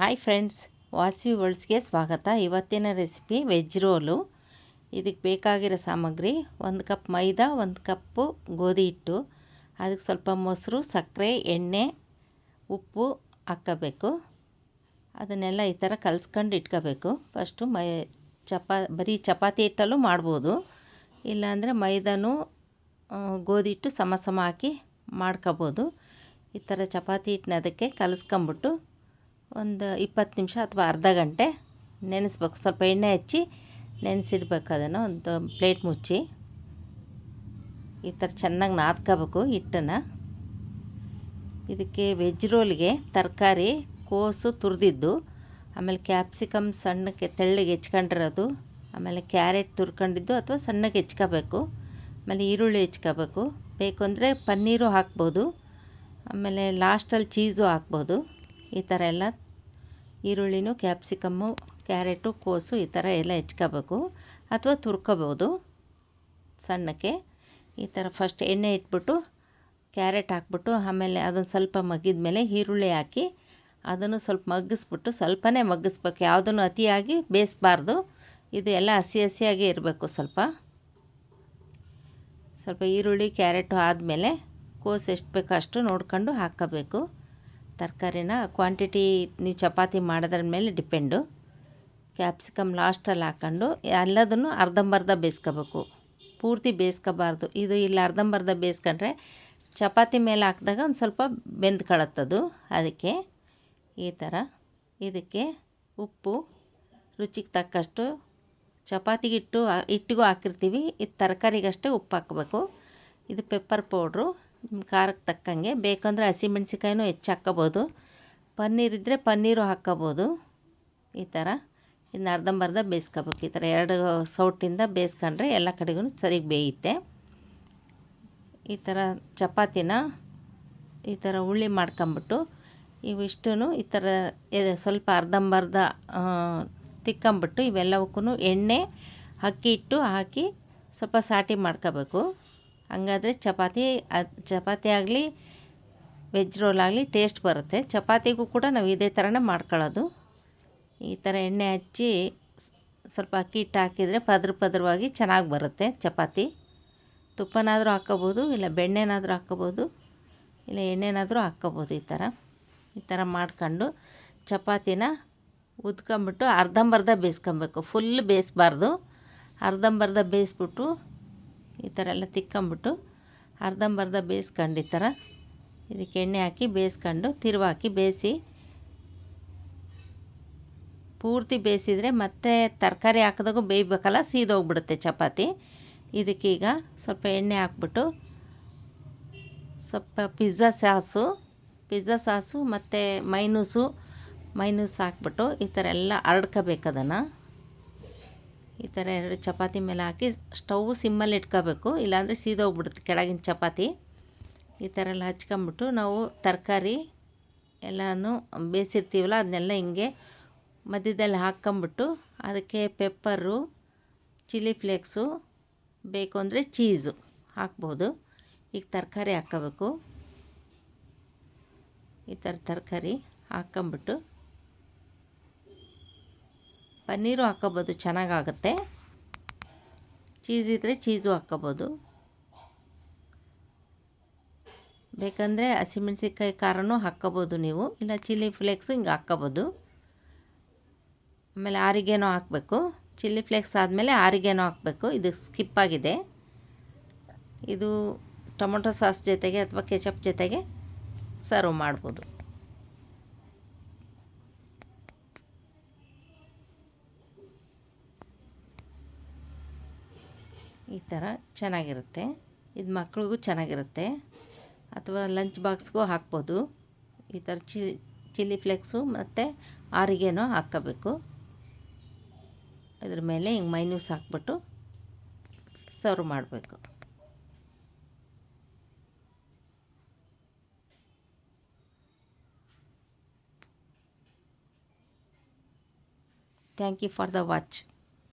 Hi friends, ವಾಸಿ ವರ್ಲ್ಡ್ಸ್ಗೆ ಸ್ವಾಗತ. ಇವತ್ತಿನ ರೆಸಿಪಿ ವೆಜ್ ರೋಲು. ಇದಕ್ಕೆ ಬೇಕಾಗಿರೋ ಸಾಮಗ್ರಿ ಒಂದು ಕಪ್ ಮೈದಾ, ಒಂದು ಕಪ್ಪು ಗೋಧಿ ಹಿಟ್ಟು, ಅದಕ್ಕೆ ಸ್ವಲ್ಪ ಮೊಸರು, ಸಕ್ಕರೆ, ಎಣ್ಣೆ, ಉಪ್ಪು ಹಾಕಬೇಕು. ಅದನ್ನೆಲ್ಲ ಈ ಥರ ಕಲಸ್ಕೊಂಡು ಇಟ್ಕೋಬೇಕು. ಫಸ್ಟು ಮೈ ಚಪಾ ಬರೀ ಚಪಾತಿ ಹಿಟ್ಟಲ್ಲೂ ಮಾಡ್ಬೋದು. ಇಲ್ಲಾಂದರೆ ಮೈದಾನೂ ಗೋಧಿ ಹಿಟ್ಟು ಸಮ ಸಮ ಹಾಕಿ ಮಾಡ್ಕೋಬೋದು. ಈ ಥರ ಚಪಾತಿ ಹಿಟ್ಟನ್ನ ಅದಕ್ಕೆ ಕಲಿಸ್ಕೊಂಬಿಟ್ಟು ಒಂದು ಇಪ್ಪತ್ತು ನಿಮಿಷ ಅಥವಾ ಅರ್ಧ ಗಂಟೆ ನೆನೆಸ್ಬೇಕು. ಸ್ವಲ್ಪ ಎಣ್ಣೆ ಹಚ್ಚಿ ನೆನೆಸಿಡ್ಬೇಕು ಅದನ್ನು. ಒಂದು ಪ್ಲೇಟ್ ಮುಚ್ಚಿ ಈ ಥರ ಚೆನ್ನಾಗಿ ನಾದ್ಕೋಬೇಕು ಹಿಟ್ಟನ್ನು. ಇದಕ್ಕೆ ವೆಜ್ ರೋಲ್ಗೆ ತರಕಾರಿ ಕೋಸು ತುರಿದಿದ್ದು, ಆಮೇಲೆ ಕ್ಯಾಪ್ಸಿಕಮ್ ಸಣ್ಣಕ್ಕೆ ತೆಳ್ಳಗೆ ಹೆಚ್ಕೊಂಡಿರೋದು, ಆಮೇಲೆ ಕ್ಯಾರೆಟ್ ತುರ್ಕೊಂಡಿದ್ದು ಅಥವಾ ಸಣ್ಣಗೆ ಹೆಚ್ಕೋಬೇಕು. ಆಮೇಲೆ ಈರುಳ್ಳಿ ಹೆಚ್ಕೋಬೇಕು. ಬೇಕು ಅಂದರೆ ಪನ್ನೀರು ಹಾಕ್ಬೋದು, ಆಮೇಲೆ ಲಾಸ್ಟಲ್ಲಿ ಚೀಸು ಹಾಕ್ಬೋದು. ಈ ಥರ ಎಲ್ಲ ಈರುಳ್ಳಿನೂ ಕ್ಯಾಪ್ಸಿಕಮ್ಮು, ಕ್ಯಾರೆಟು, ಕೋಸು ಈ ಥರ ಎಲ್ಲ ಹೆಚ್ಕೋಬೇಕು ಅಥವಾ ತುರ್ಕೋಬೋದು ಸಣ್ಣಕ್ಕೆ. ಈ ಥರ ಫಸ್ಟ್ ಎಣ್ಣೆ ಇಟ್ಬಿಟ್ಟು ಕ್ಯಾರೆಟ್ ಹಾಕ್ಬಿಟ್ಟು ಆಮೇಲೆ ಅದೊಂದು ಸ್ವಲ್ಪ ಮಗ್ಗಿದ ಮೇಲೆ ಈರುಳ್ಳಿ ಹಾಕಿ ಅದನ್ನು ಸ್ವಲ್ಪ ಮಗ್ಗಿಸ್ಬಿಟ್ಟು ಸ್ವಲ್ಪನೇ ಮಗ್ಗಿಸ್ಬೇಕು. ಯಾವುದನ್ನು ಅತಿಯಾಗಿ ಬೇಯಿಸ್ಬಾರ್ದು, ಇದು ಎಲ್ಲ ಹಸಿ ಹಸಿಯಾಗಿ ಇರಬೇಕು ಸ್ವಲ್ಪ. ಸ್ವಲ್ಪ ಈರುಳ್ಳಿ, ಕ್ಯಾರೆಟು ಆದಮೇಲೆ ಕೋಸು ಎಷ್ಟು ಬೇಕೋ ಅಷ್ಟು ನೋಡ್ಕೊಂಡು ಹಾಕ್ಕೋಬೇಕು ತರಕಾರಿನ ಕ್ವಾಂಟಿಟಿ ನೀವು ಚಪಾತಿ ಮಾಡೋದ್ರ ಮೇಲೆ ಡಿಪೆಂಡು ಕ್ಯಾಪ್ಸಿಕಮ್ ಲಾಸ್ಟಲ್ಲಿ ಹಾಕ್ಕೊಂಡು ಎಲ್ಲದನ್ನು ಅರ್ಧಂಬರ್ಧ ಬೇಯಿಸ್ಕೋಬೇಕು. ಪೂರ್ತಿ ಬೇಯಿಸ್ಕೋಬಾರ್ದು. ಇದು ಇಲ್ಲಿ ಅರ್ಧಂಬರ್ಧ ಬೇಯಿಸ್ಕೊಂಡ್ರೆ ಚಪಾತಿ ಮೇಲೆ ಹಾಕಿದಾಗ ಒಂದು ಸ್ವಲ್ಪ ಬೆಂದ್ಕೊಳತ್ತದು ಅದಕ್ಕೆ ಈ ಥರ ಇದಕ್ಕೆ ಉಪ್ಪು, ರುಚಿಗೆ ತಕ್ಕಷ್ಟು ಚಪಾತಿಗೆ ಹಿಟ್ಟು ಹಿಟ್ಟಿಗೂ ಹಾಕಿರ್ತೀವಿ. ಇದು ತರಕಾರಿಗಷ್ಟೇ ಉಪ್ಪು ಹಾಕಬೇಕು. ಇದು ಪೆಪ್ಪರ್ ಪೌಡ್ರು ಖಾರಕ್ಕೆ ತಕ್ಕಂಗೆ, ಬೇಕಂದರೆ ಹಸಿಮೆಣ್ಸಿಕಾಯಿನೂ ಹೆಚ್ಚು ಹಾಕ್ಕೋಬೋದು ಪನ್ನೀರ್ ಇದ್ದರೆ ಪನ್ನೀರು ಹಾಕ್ಕೋಬೋದು ಈ ಥರ ಇನ್ನು ಅರ್ಧಂಬರ್ಧ ಬೇಯಿಸ್ಕೋಬೇಕು. ಈ ಥರ ಎರಡು ಸೌಟಿಂದ ಬೇಯಿಸ್ಕೊಂಡ್ರೆ ಎಲ್ಲ ಕಡೆಗೂ ಸರಿಗೆ ಬೇಯುತ್ತೆ. ಈ ಥರ ಚಪಾತಿನ ಈ ಥರ ಉಳ್ಳಿ ಮಾಡ್ಕೊಂಬಿಟ್ಟು ಇವಿಷ್ಟು ಈ ಥರ ಸ್ವಲ್ಪ ಅರ್ಧಂಬರ್ಧ ತಿಕ್ಕೊಂಬಿಟ್ಟು ಇವೆಲ್ಲವಕ್ಕೂ ಎಣ್ಣೆ, ಅಕ್ಕಿ ಹಿಟ್ಟು ಹಾಕಿ ಸ್ವಲ್ಪ ಸಾಟಿ ಮಾಡ್ಕೋಬೇಕು. ಹಂಗಾದ್ರೆ ಚಪಾತಿ ಚಪಾತಿ ಆಗಲಿ ವೆಜ್ ರೋಲ್ ಆಗಲಿ ಟೇಸ್ಟ್ ಬರುತ್ತೆ. ಚಪಾತಿಗೂ ಕೂಡ ನಾವು ಇದೇ ಥರನೇ ಮಾಡ್ಕೊಳ್ಳೋದು. ಈ ಥರ ಎಣ್ಣೆ ಹಚ್ಚಿ ಸ್ವಲ್ಪ ಅಕ್ಕಿ ಹಿಟ್ಟು ಹಾಕಿದರೆ ಪದ್ರ ಪದ್ರವಾಗಿ ಚೆನ್ನಾಗಿ ಬರುತ್ತೆ ಚಪಾತಿ. ತುಪ್ಪನಾದರೂ ಹಾಕ್ಕೋಬೋದು, ಇಲ್ಲ ಬೆಣ್ಣೆನಾದರೂ ಹಾಕ್ಕೋಬೋದು, ಇಲ್ಲ ಎಣ್ಣೆನಾದರೂ ಹಾಕ್ಕೋಬೋದು ಈ ಥರ ಈ ಥರ ಮಾಡ್ಕೊಂಡು ಚಪಾತಿನ ಉದ್ಕೊಂಬಿಟ್ಟು ಅರ್ಧಂಬರ್ಧ ಬೇಯಿಸ್ಕೊಬೇಕು. ಫುಲ್ ಬೇಯಿಸ್ಬಾರ್ದು. ಅರ್ಧಂಬರ್ಧ ಬೇಯಿಸ್ಬಿಟ್ಟು ಈ ಥರ ಎಲ್ಲ ತಿಕ್ಕೊಂಬಿಟ್ಟು ಅರ್ಧಂಬರ್ಧ ಬೇಯಿಸ್ಕೊಂಡು ಈ ಥರ ಇದಕ್ಕೆ ಎಣ್ಣೆ ಹಾಕಿ ಬೇಯಿಸ್ಕೊಂಡು ತಿರುವಾಕಿ ಬೇಯಿಸಿ. ಪೂರ್ತಿ ಬೇಯಿಸಿದರೆ ಮತ್ತೆ ತರಕಾರಿ ಹಾಕಿದಾಗ ಬೇಯಬೇಕಲ್ಲ, ಸೀದೋಗ್ಬಿಡುತ್ತೆ ಚಪಾತಿ. ಇದಕ್ಕೀಗ ಸ್ವಲ್ಪ ಎಣ್ಣೆ ಹಾಕ್ಬಿಟ್ಟು ಸ್ವಲ್ಪ ಪಿಜ್ಜಾ ಸಾಸು ಪಿಜ್ಜಾ ಸಾಸು ಮತ್ತು ಮೈನೂಸು, ಮೈನೂಸ್ ಹಾಕ್ಬಿಟ್ಟು ಈ ಥರ ಎಲ್ಲ ಹರಡ್ಕೋಬೇಕು ಅದನ್ನು. ಈ ಥರ ಎರಡು ಚಪಾತಿ ಮೇಲೆ ಹಾಕಿ ಸ್ಟವ್ ಸಿಮ್ಮಲ್ಲಿ ಇಟ್ಕೋಬೇಕು, ಇಲ್ಲಾಂದರೆ ಸೀದೋಗ್ಬಿಡುತ್ತೆ ಕೆಳಗಿನ ಚಪಾತಿ. ಈ ಥರ ಎಲ್ಲ ಹಚ್ಕೊಂಬಿಟ್ಟು ನಾವು ತರಕಾರಿ ಎಲ್ಲನೂ ಬೇಯಿಸಿರ್ತೀವಲ್ಲ, ಅದನ್ನೆಲ್ಲ ಹಿಂಗೆ ಮಧ್ಯದಲ್ಲಿ ಹಾಕ್ಕೊಂಬಿಟ್ಟು ಅದಕ್ಕೆ ಪೆಪ್ಪರು, ಚಿಲ್ಲಿ ಫ್ಲೇಕ್ಸು, ಬೇಕು ಅಂದರೆ ಚೀಸು ಹಾಕ್ಬೋದು. ಈಗ ತರಕಾರಿ ಹಾಕ್ಕೋಬೇಕು. ಈ ಥರ ತರಕಾರಿ ಹಾಕ್ಕೊಂಬಿಟ್ಟು ಪನ್ನೀರು ಹಾಕ್ಕೋಬೋದು, ಚೆನ್ನಾಗಾಗುತ್ತೆ. ಚೀಸ್ ಇದ್ದರೆ ಚೀಸು ಹಾಕ್ಕೋಬೋದು. ಬೇಕಂದರೆ ಹಸಿಮೆಣ್ಸಿಕಾಯಿ ಖಾರನೂ ಹಾಕ್ಕೋಬೋದು ನೀವು. ಇಲ್ಲ ಚಿಲ್ಲಿ ಫ್ಲೇಕ್ಸು ಹಿಂಗೆ ಹಾಕ್ಕೋಬೋದು. ಆಮೇಲೆ ಆರಿಗೇನೋ ಹಾಕಬೇಕು. ಚಿಲ್ಲಿ ಫ್ಲೇಕ್ಸ್ ಆದಮೇಲೆ ಆರಿಗೇನೋ ಹಾಕಬೇಕು. ಇದು ಸ್ಕಿಪ್ ಆಗಿದೆ. ಇದು ಟೊಮೊಟೊ ಸಾಸ್ ಜೊತೆಗೆ ಅಥವಾ ಕೆಚಪ್ ಜೊತೆಗೆ ಸರ್ವ್ ಮಾಡ್ಬೋದು. ಈ ಥರ ಚೆನ್ನಾಗಿರುತ್ತೆ. ಇದು ಮಕ್ಳಿಗೂ ಚೆನ್ನಾಗಿರುತ್ತೆ. ಅಥವಾ ಲಂಚ್ ಬಾಕ್ಸ್ಗೂ ಹಾಕ್ಬೋದು. ಈ ಥರ ಚಿಲ್ಲಿ ಚಿಲ್ಲಿ ಫ್ಲೆಕ್ಸು ಮತ್ತು ಆರಿಗೇನೋ ಹಾಕ್ಕೋಬೇಕು. ಅದ್ರ ಮೇಲೆ ಹಿಂಗೆ ಮೈನ್ಯೂಸ್ ಹಾಕ್ಬಿಟ್ಟು ಸರ್ವ್ ಮಾಡಬೇಕು. Thank you for the watch